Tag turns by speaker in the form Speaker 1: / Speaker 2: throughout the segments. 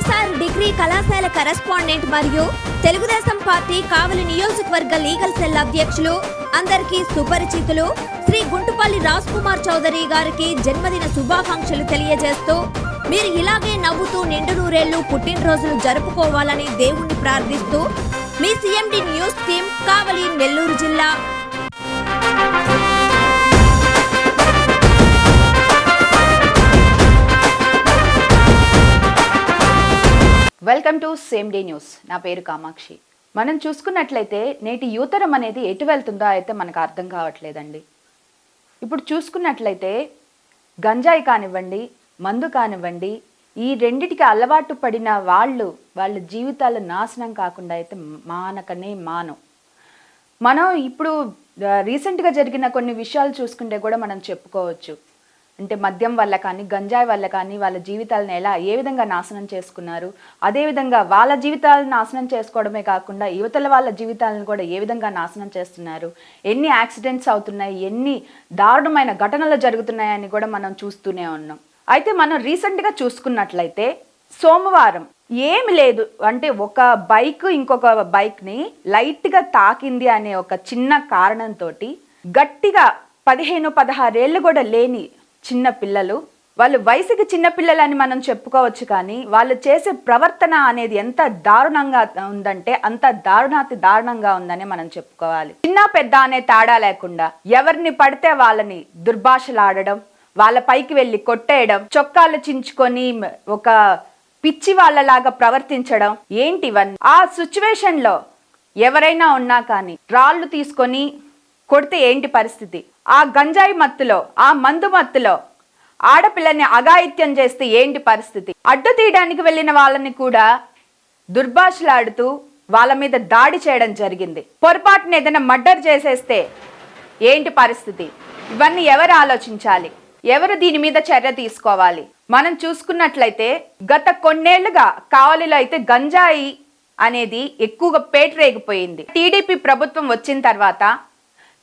Speaker 1: కళాశాల కరెస్పాండెంట్ మరియు తెలుగుదేశం పార్టీ కావలి నియోజకవర్గ లీగల్ సెల్ అధ్యక్షులు. అందరికీ సుపరిచితులు. శ్రీ గుంటుపల్లి రాజ్ కుమార్ చౌదరి గారికి జన్మదిన శుభాకాంక్షలు తెలియజేస్తూ మీరు ఇలాగే నవ్వుతూ నిండు నూరేళ్ళు పుట్టినరోజులు జరుపుకోవాలని దేవుణ్ణి ప్రార్థిస్తూ మీ CMD news team Kavali Nellore జిల్లా
Speaker 2: welcome to same day news. నా పేరు కామాక్షి. మనం చూసుకున్నట్లయితే నేటి యువతరం అనేది ఎటు వెళ్తుందో అయితే మనకు అర్థం కావట్లేదండి. ఇప్పుడు చూసుకున్నట్లయితే గంజాయి కానివ్వండి మందు కానివ్వండి ఈ రెండిటికి అలవాటు పడిన వాళ్ళు వాళ్ళ జీవితాలు నాశనం కాకుండా అయితే మానకనే మానం. మనం ఇప్పుడు రీసెంట్గా జరిగిన కొన్ని విషయాలు చూసుకుంటే కూడా మనం చెప్పుకోవచ్చు. అంటే మద్యం వల్ల కానీ గంజాయి వల్ల కానీ వాళ్ళ జీవితాలను ఎలా ఏ విధంగా నాశనం చేసుకున్నారు అదేవిధంగా వాళ్ళ జీవితాలను నాశనం చేసుకోవడమే కాకుండా యువతల వాళ్ళ జీవితాలను కూడా ఏ విధంగా నాశనం చేస్తున్నారు ఎన్ని యాక్సిడెంట్స్ అవుతున్నాయి ఎన్ని దారుణమైన ఘటనలు జరుగుతున్నాయని కూడా మనం చూస్తూనే ఉన్నాం. అయితే మనం రీసెంట్గా చూసుకున్నట్లయితే సోమవారం ఏమి లేదు. అంటే ఒక బైక్ ఇంకొక బైక్ని లైట్గా తాకింది అనే ఒక చిన్న కారణంతో గట్టిగా పదిహేను పదహారేళ్ళు కూడా లేని చిన్న పిల్లలు. వాళ్ళు వయసుకి చిన్నపిల్లలని మనం చెప్పుకోవచ్చు కానీ వాళ్ళు చేసే ప్రవర్తన అనేది ఎంత దారుణంగా ఉందంటే అంత దారుణాతి దారుణంగా ఉందని మనం చెప్పుకోవాలి. చిన్న పెద్ద అనే తేడా లేకుండా ఎవరిని పడితే వాళ్ళని దుర్భాషలాడడం వాళ్ళ పైకి వెళ్ళి కొట్టేయడం చొక్కాలు చించుకొని ఒక పిచ్చి వాళ్ళలాగా ప్రవర్తించడం ఏంటి ఇవన్నీ? ఆ సిచ్యువేషన్లో ఎవరైనా ఉన్నా కానీ రాళ్ళు తీసుకొని కొడితే ఏంటి పరిస్థితి? ఆ గంజాయి మత్తులో ఆ మందు మత్తులో ఆడపిల్లని అఘాయిత్యం చేస్తే ఏంటి పరిస్థితి? అడ్డు తీయడానికి వెళ్ళిన వాళ్ళని కూడా దుర్భాషలాడుతూ వాళ్ళ మీద దాడి చేయడం జరిగింది. పొరపాటున ఏదైనా మర్డర్ చేసేస్తే ఏంటి పరిస్థితి? ఇవన్నీ ఎవరు ఆలోచించాలి? ఎవరు దీని మీద చర్య తీసుకోవాలి? మనం చూసుకున్నట్లయితే గత కొన్నేళ్ళుగా కావలిలో అయితే గంజాయి అనేది ఎక్కువగా పేటరేగిపోయింది. టీడీపీ ప్రభుత్వం వచ్చిన తర్వాత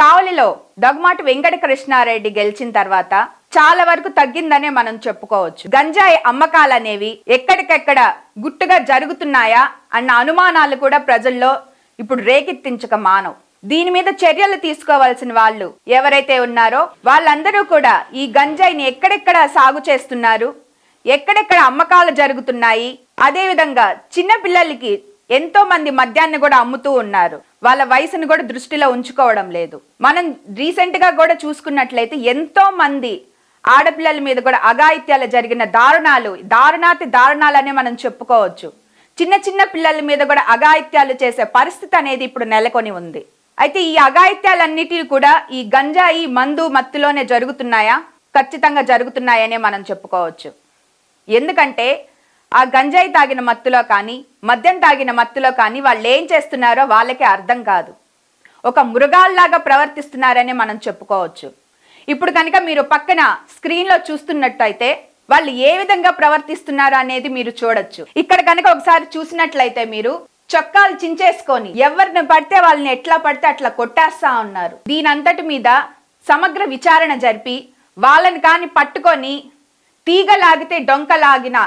Speaker 2: కావలిలో దగ్గమాటి వెంకట కృష్ణారెడ్డి గెలిచిన తర్వాత చాలా వరకు తగ్గిందనే మనం చెప్పుకోవచ్చు. గంజాయి అమ్మకాలు అనేవి ఎక్కడికెక్కడ గుట్టుగా జరుగుతున్నాయా అన్న అనుమానాలు కూడా ప్రజల్లో ఇప్పుడు రేకెత్తించక మానవు. దీని మీద చర్యలు తీసుకోవాల్సిన వాళ్ళు ఎవరైతే ఉన్నారో వాళ్ళందరూ కూడా ఈ గంజాయిని ఎక్కడెక్కడ సాగు చేస్తున్నారు? ఎక్కడెక్కడ అమ్మకాలు జరుగుతున్నాయి? అదేవిధంగా చిన్న పిల్లలకి ఎంతో మంది మద్యాన్ని కూడా అమ్ముతూ ఉన్నారు. వాళ్ళ వయసును కూడా దృష్టిలో ఉంచుకోవడం లేదు. మనం రీసెంట్గా కూడా చూసుకున్నట్లయితే ఎంతో మంది ఆడపిల్లల మీద కూడా అఘాయిత్యాలు జరిగిన దారుణాలు దారుణాతి దారుణాలనే మనం చెప్పుకోవచ్చు. చిన్న చిన్న పిల్లల మీద కూడా అఘాయిత్యాలు చేసే పరిస్థితి అనేది ఇప్పుడు నెలకొని ఉంది. అయితే ఈ అఘాయిత్యాలన్నిటిని కూడా ఈ గంజాయి మందు మత్తులోనే జరుగుతున్నాయా? ఖచ్చితంగా జరుగుతున్నాయనే మనం చెప్పుకోవచ్చు. ఎందుకంటే ఆ గంజాయి తాగిన మత్తులో కానీ మద్యం తాగిన మత్తులో కానీ వాళ్ళు ఏం చేస్తున్నారో వాళ్ళకే అర్థం కాదు. ఒక మృగాల్లాగా ప్రవర్తిస్తున్నారని మనం చెప్పుకోవచ్చు. ఇప్పుడు కనుక మీరు పక్కన స్క్రీన్లో చూస్తున్నట్టయితే వాళ్ళు ఏ విధంగా ప్రవర్తిస్తున్నారు అనేది మీరు చూడొచ్చు. ఇక్కడ కనుక ఒకసారి చూసినట్లయితే మీరు చొక్కాలు చించేసుకొని ఎవరిని పడితే వాళ్ళని ఎట్లా పడితే అట్లా కొట్టేస్తా ఉన్నారు. దీనంతటి మీద సమగ్ర విచారణ జరిపి వాళ్ళని కాని పట్టుకొని తీగలాగితే డొంకలాగిన డొంక లాగిన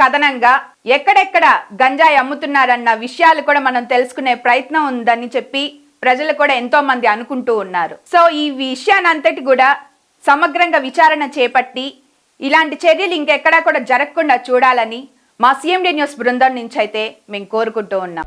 Speaker 2: కథనంగా ఎక్కడెక్కడ గంజాయి అమ్ముతున్నారన్న విషయాలు కూడా మనం తెలుసుకునే ప్రయత్నం ఉందని చెప్పి ప్రజలు కూడా ఎంతో మంది అనుకుంటూ ఉన్నారు. సో ఈ విషయానంతటి కూడా సమగ్రంగా విచారణ చేపట్టి ఇలాంటి చర్యలు ఇంకెక్కడా కూడా జరగకుండా చూడాలని మా సిఎండి న్యూస్ బృందం నుంచి అయితే మేము కోరుకుంటూ ఉన్నాం.